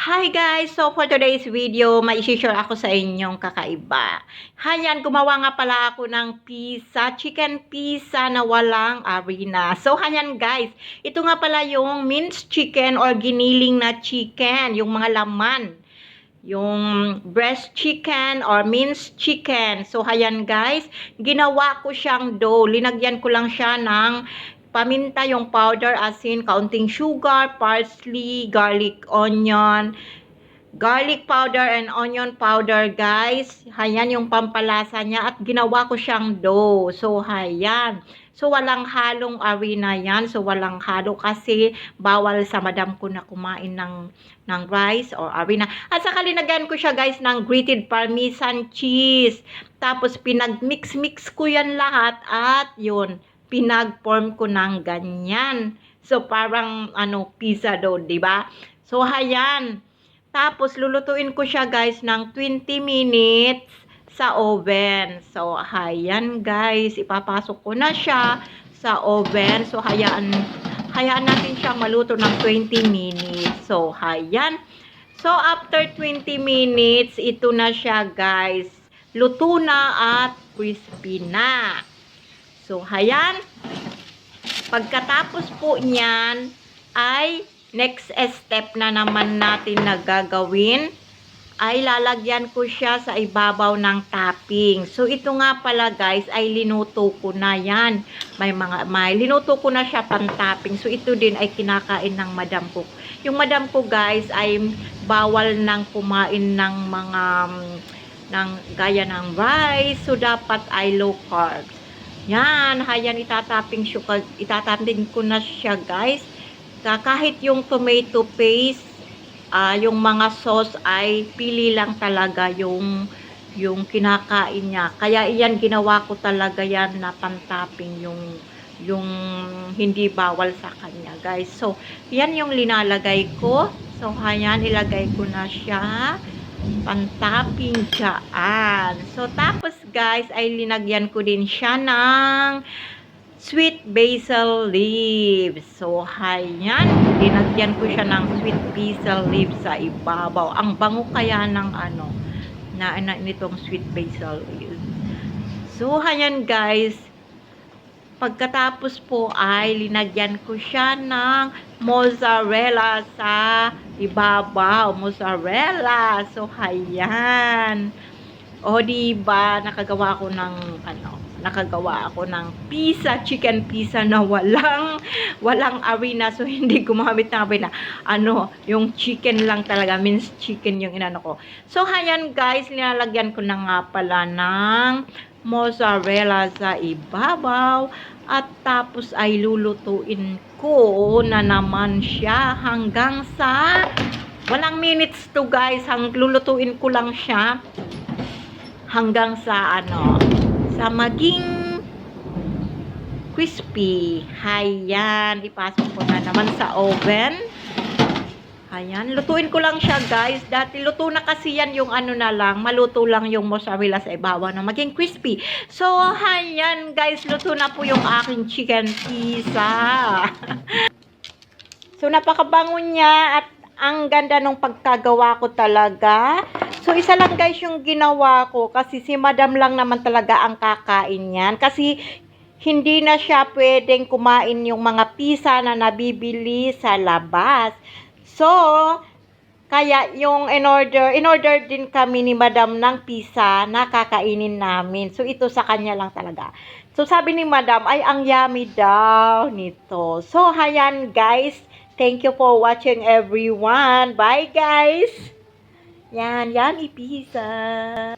Hi guys! So for today's video, may share ako sa inyong kakaiba. Hayan, gumawa nga pala ako ng pizza, chicken pizza na walang arena. So hayan guys, ito nga pala yung minced chicken or giniling na chicken, yung mga laman. Yung breast chicken or minced chicken. So hayan guys, ginawa ko siyang dough. Linagyan ko lang siya ng paminta yung powder, asin, kaunting sugar, parsley, garlic, onion, garlic powder and onion powder, guys. Hayan yung pampalasa niya at ginawa ko siyang dough. So, hayan. So, walang halong arena yan. So, walang halo kasi bawal sa madam ko na kumain ng, ng rice or arena. At saka linagyan ko siya, guys, ng grated parmesan cheese. Tapos, pinag-mix-mix ko yan lahat at yun, pinag-form ko ng ganyan. So, parang, ano, pizza dough, di ba? So, hayan. Tapos, lulutuin ko siya, guys, ng 20 minutes sa oven. So, hayan, guys. Ipapasok ko na siya sa oven. So, hayaan, hayaan natin siya maluto ng 20 minutes. So, hayan. So, after 20 minutes, ito na siya, guys. Luto na at crispy na. So, hayan. Pagkatapos po niyan, ay next step na naman natin na gagawin ay lalagyan ko siya sa ibabaw ng topping. So, ito nga pala guys, ay linuto ko na yan. May mga, may, linuto ko na siya pan-topping. So, ito din ay kinakain ng madam ko. Yung madam ko guys, ay bawal nang kumain ng mga, ng gaya ng rice. So, dapat ay low carbs. Yan, hayan itatapping siya, itatapping ko na siya guys. Ka- Kahit yung tomato paste, ah yung mga sauce ay pili lang talaga yung yung kinakain niya. Kaya iyan ginawa ko talaga yan na pantapping yung yung hindi bawal sa kanya, guys. So, yan yung linalagay ko. So, hayan, ilagay ko na siya pantapping dyan. So, tapos guys, ay linagyan ko din siya ng sweet basil leaves. So, hayan, linagyan ko siya ng sweet basil leaves sa ibabaw. Ang bango kaya ng ano, na, na nitong sweet basil leaves. So, hayan guys, pagkatapos po ay linagyan ko siya ng mozzarella sa ibabaw. Mozzarella. So, hayan. O, diba, nakagawa ko ng, ano, nakagawa ako ng pizza, chicken pizza na walang, walang arena. So, hindi gumamit ng arena. Ano, yung chicken lang talaga, minced chicken yung inano ko. So, hayan guys, nilalagyan ko na nga pala ng mozzarella sa ibabaw. At tapos ay lulutuin ko na naman siya hanggang sa walang minutes to guys. Hang lulutuin ko lang siya hanggang sa ano sa maging crispy. Hayan, ipasok ko na naman sa oven. Ayan, lutuin ko lang siya guys. Dati luto na kasi yan yung ano na lang, maluto lang yung mozzarella sa ibabaw na maging crispy. So, ayan guys, luto na po yung aking chicken pizza. so, napakabango niya at ang ganda nung pagkagawa ko talaga. So, isa lang guys yung ginawa ko kasi si madam lang naman talaga ang kakain yan. Kasi hindi na siya pwedeng kumain yung mga pizza na nabibili sa labas. So, kaya yung in-order, in-order din kami ni madam ng pizza na kakainin namin. So, ito sa kanya lang talaga. So, sabi ni madam, ay ang yummy daw nito. So, hayan guys. Thank you for watching everyone. Bye guys! Yan, yummy pizza!